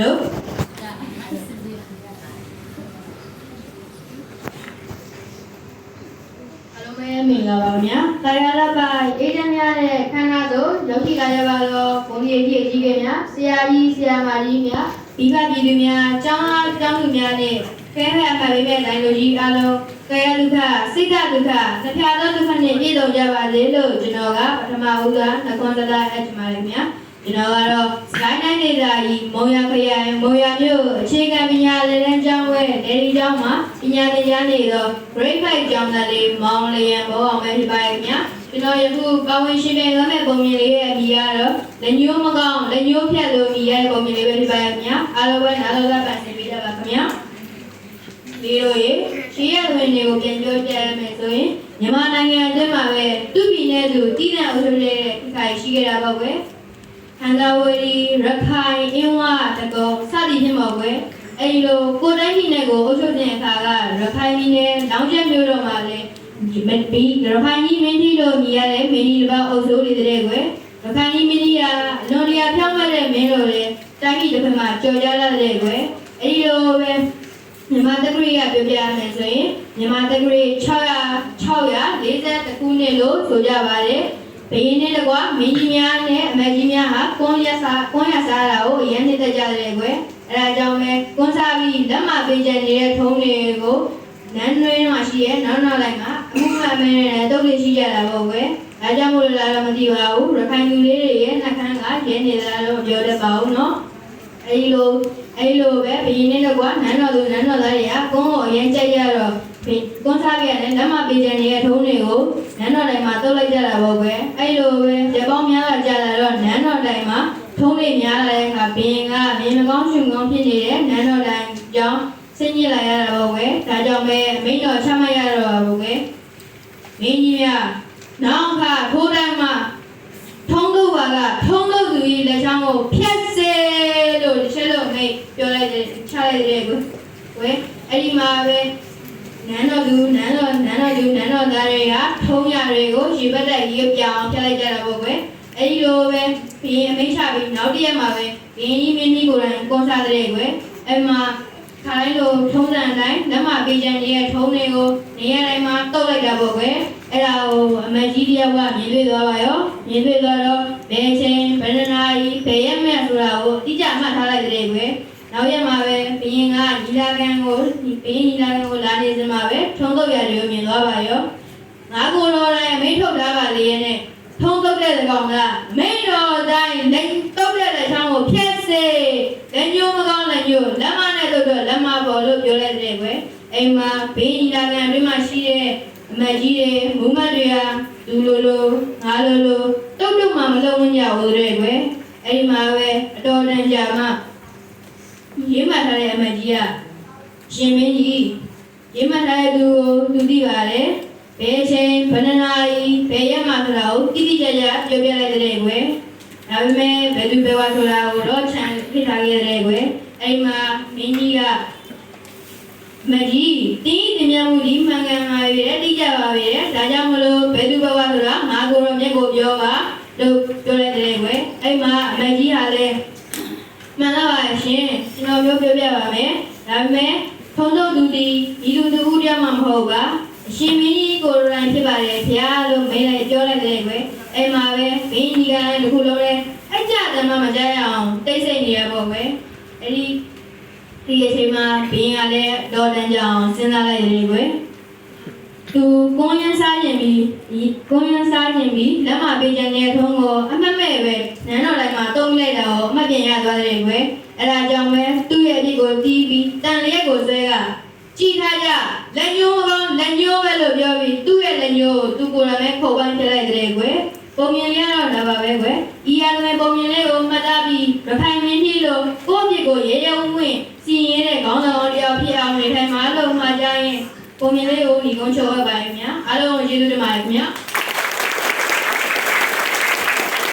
လိုအားလုံးပဲမင်္ဂလာပါခင်ဗျာ။ကာယလပအေးချမ်းများတဲ့ခန္ဓာသို့ရောက်ရှိလာကြပါတော့ဘုန်းကြီးကြီးအကြီးကများဆရာကြီးဆရာမကြီးများမိဘပြည်သူများကျောင်းသားကျောင်းသူများနဲ့ခဲခဲအမှတ်ပေးမဲ့တိုင်းလူကြီးအားလုံးကာယဒုက္ခစိတ်ဒုက္ခတစ်ဖြာသောဒုက္ခနဲ့ပြည့်စုံကြပါစေလို့ကျွန်တော်ကပထမဦးစွာနှခွန်တလာအပ်ချင်ပါတယ်ခင်ဗျာ။ ကျွန်တော်ကတော့စကိုင်းတိုင်းဒေသကြီးမုံရခရိုင်မုံရမြို့အခြေခံပညာလည်တန်းကျောင်းဝဲဒေဒီကျောင်းမှာပညာသင်ကြားနေသော grade 5ကျောင်းသားလေးမောင်လျံဘောအောင်ပဲဖြစ်ပါရဲ့ခင်ဗျာကျွန်တော်ယခုပါဝင်ရှင်ပြန်ရမယ့်ပုံမြင်လေးရဲ့အမည်ကတော့လက်ညှိုးမကောင်းလက်ညှိုးဖြတ်လို့အမည်ရဲ့ပုံမြင်လေးပဲဖြစ်ပါရဲ့ခင်ဗျာအားလုံးပဲနားတော်ကပန်ဆင်ပေးကြပါခင်ဗျာဒီလိုရေရှေးရသွင်းတွေကိုပြန်ပြောပြရမယ်ဆိုရင်မြန်မာနိုင်ငံအတွင်းမှာပဲသူပြည်နယ်သူတည်တဲ့အုပ်ချုပ်တဲ့ခိုင်ရှိခဲ့တာပေါ့ကွယ် ဟန်သာဝရီရခိုင်အင်းဝတကောစသည်ဖြင့်ပါကွယ်အဲဒီလိုကိုတိုင်းပြည်နယ်ကိုအုပ်ချုပ်တဲ့အခါကရခိုင်ပြည်နယ်လောင်းကျက်မြို့တော်မှာလည်းဒီမဘီရခိုင်ကြီးမင်းကြီးတို့မြည်ရတဲ့မင်းကြီးတစ်ပါးအုပ်စိုးနေတဲ့ကွယ်ရခိုင်ကြီးမင်းကြီးကအလွန်တရာဖြောင်းမဲ့တဲ့မင်းတို့လည်းတိုင်းပြည်တစ်ဖက်မှာကြော်ကြားလာတဲ့ကွယ်အဲဒီလိုပဲမြန်မာတက္ကရီကပြောပြရမယ်ဆိုရင်မြန်မာတက္ကရီ600 640ခုနှစ်လို့ဆိုကြပါတယ် ဘယင်းနဲ့တကွာမင်းကြီးများနဲ့အမတ်ကြီးများဟာကွန်ရက်စားကွန်ရက်စားတာကိုအရင်နှစ်သက်ကြတယ်ကွယ်အဲဒါကြောင့်ပဲကွန်စားပြီးလက်မပေးချက်နေတဲ့ထုံးတွေကိုနန်းတွင်းမှာရှိရဲ့နောက်နောက်လိုက်မှာအမှုမှန်မဲနဲ့တုတ်လေးရှိကြတာပေါ့ကွယ်ဒါကြောင့်မို့လို့လားတော့မသိပါဘူးရခိုင်လူလေးတွေရဲ့နှကန်းကရဲနေတာတော့ပြောတတ်ပါဘူးနော်အဲဒီလိုအဲဒီလိုပဲဘယင်းနဲ့တကွာနန်းတော်သူနန်းတော်သားတွေကကွန်ကိုအရင်ကြိုက်ရတော့ ကွန်စားပြရတယ်လက်မပေးချက်နေတဲ့ထုံးတွေကိုနန်းတော်တိုင်မှာတုတ်လိုက်ကြတာပေါ့ကွယ်အဲ့လိုပဲရပောင်းများကကြာလာတော့နန်းတော်တိုင်မှာထုံးလေးများလာတဲ့အခါဘင်းကမင်းမကောင်းရှင်ကောင်းဖြစ်နေတဲ့နန်းတော်တိုင်ကြောင့်ဆင်းရဲလာရတာပေါ့ကွယ်ဒါကြောင့်ပဲမိန့်တော်ချမှတ်ရတော့ပါပေါ့ကွယ်မင်းကြီးများနောက်ခါထိုးတိုင်းမှာထုံးလို့ပါကထုံးလို့သူကြီးလက်ချောင်းကိုဖြတ်စေလို့တစ်ချက်လုံးမိတ်ပြောလိုက်တယ်ချလိုက်တယ်ကွယ်ကွယ်အဲ့ဒီမှာပဲ နန်းတော်သူနန်းတော်နန်းတော်သူနန်းတော်သားတွေကထုံးရတွေကိုရေပတ်တက်ရေပြောင်းပြလိုက်ကြတာပေါ့ကွယ်အဲဒီလိုပဲဘီရင်အမိတ်ချပြီးနောက်တစ်ရက်မှာပဲဘီရင်ကြီးမင်းကြီးကိုယ်တိုင်ကွန်ဆာတဲ့ကွယ်အဲမှာခါတိုင်းလိုထုံးစံတိုင်းလက်မပေးချင်ရဲ့ထုံးတွေကိုနေရာတိုင်းမှာတုတ်လိုက်တာပေါ့ကွယ်အဲ့ဒါကိုအမကြီးတယောက်ကမြင်တွေ့သွားပါရောမြင်တွေ့သွားတော့ဘယ်ချိန်ဘယ်နှစ်နာရီဘယ်ရက်မဲ့ဆိုတာကိုအတိအကျမှတ်ထားလိုက်တဲ့ကွယ် နောက်ရက်မှာပဲဘီရင်ကညီလာခံကိုဒီဘီရင်ညီလာခံကိုလာနေစမှာပဲထုံးတုပ်ရတယ်ကိုမြင်သွားပါရောငါကိုတော်တိုင်းအမိန့်ထုတ်ထားပါလေရဲ့နဲ့ထုံးတုပ်တဲ့ကောင်ကအမိန့်တော်တိုင်းလက်တုပ်တဲ့ချောင်းကိုဖျက်စေလက်ညှိုးမကောင်းလက်ညှိုးလက်မနဲ့တို့တော့လက်မပေါ်လို့ပြောလိုက်တဲ့ကွယ်အိမ်မှာဘီရင်ညီလာခံအတွင်းမှာရှိတဲ့အမတ်ကြီးတွေမူမတ်တွေဟာလူလိုလိုငါလိုလိုတုပ်တုပ်မှမလုံးဝညဘူးတဲ့ကွယ်အိမ်မှာပဲအတော်တန်ကြာမှ ရေးမှတ်ထားတဲ့အမတ်ကြီးကရှင်မင်းကြီးရေးမှတ်ထားတဲ့သူကိုသူသိပါတယ်ဘယ်ချိန်ဘယ်နှစ်နာရီဘယ်ရက်မှဆိုတာကိုတိတိကျကျပြောပြလိုက်တဲ့ကွယ်ဒါပေမဲ့ဘယ်သူဘယ်ဝါဆိုတာကိုတော့ချန်ဖိထားခဲ့တဲ့ကွယ်အဲ့မှာမင်းကြီးကမကြီးတင်းတင်မြမှုဒီမှန်ကန်ပါရဲ့တိကျပါရဲ့ဒါကြောင့်မလို့ဘယ်သူဘယ်ဝါဆိုတာငါကိုယ်တော်မျက်ကိုပြောပါလို့ပြောလိုက်တဲ့ကွယ်အဲ့မှာအမကြီးကလည်းမှန်တော့ပါရှင်ကျွန် တော်ပြောပြပြပါမယ်ဒါပေမဲ့ထုံးတော့သူဒီဒီလူတူတယောက်မှမဟုတ်ပါအရှင်မင်းကြီးကိုယ်တိုင်ဖြစ်ပါတယ်ဖျားလို့မေးလိုက်ပြောလိုက်တဲ့ကွယ်အဲ့မှာပဲမင်းကြီးကလည်းဒီခုလုံးလဲအကြတယ်မှမကြရအောင်တိတ်ဆိတ်နေရပေါ့ကွယ်အဲ့ဒီဒီအချိန်မှာဘင်းကလည်းဒေါ်တန်ကြောင်စဉ်းစားလိုက်တယ်ကွယ် သူကွန်ရန်စားခြင်းပြီးဒီကွန်ရန်စားခြင်းပြီးလက်မပေးခြင်းတဲ့ထုံးကိုအမှတ်မဲ့ပဲနန်းတော်တိုင်းမှာတုံးလိုက်တာကိုအမှတ်ပြန်ရသွားတယ်ကွယ်အဲ့ဒါကြောင့်ပဲသူ့ရဲ့အဖြစ်ကိုတီးပြီးတန်လျက်ကိုဆွဲကကြည်ထားကြလက်ညှိုးကောင်းလက်ညှိုးပဲလို့ပြောပြီးသူ့ရဲ့လက်ညှိုးကိုသူကိုယ်တိုင်ပဲခုတ်ပန်းပြလိုက်တယ်ကွယ်ပုံမြင်ရတော့ဒါပါပဲကွယ်ဤရတဲ့ပုံမြင်လေးကိုမှတ်သားပြီးရခိုင်မင်းကြီးလိုကိုယ့်အဖြစ်ကိုရေရုံဝင်စီရင်တဲ့ခေါင်းဆောင်တယောက်ဖြစ်အောင်နေထိုင်မှာလို့မှာကြရင် ပုံမြင်လေးကိုညီကုန်းချုပ်ရပါရဲ့ခင်ဗျာအားလုံးကိုကျေးဇူးတင်ပါတယ်ခင်ဗျာ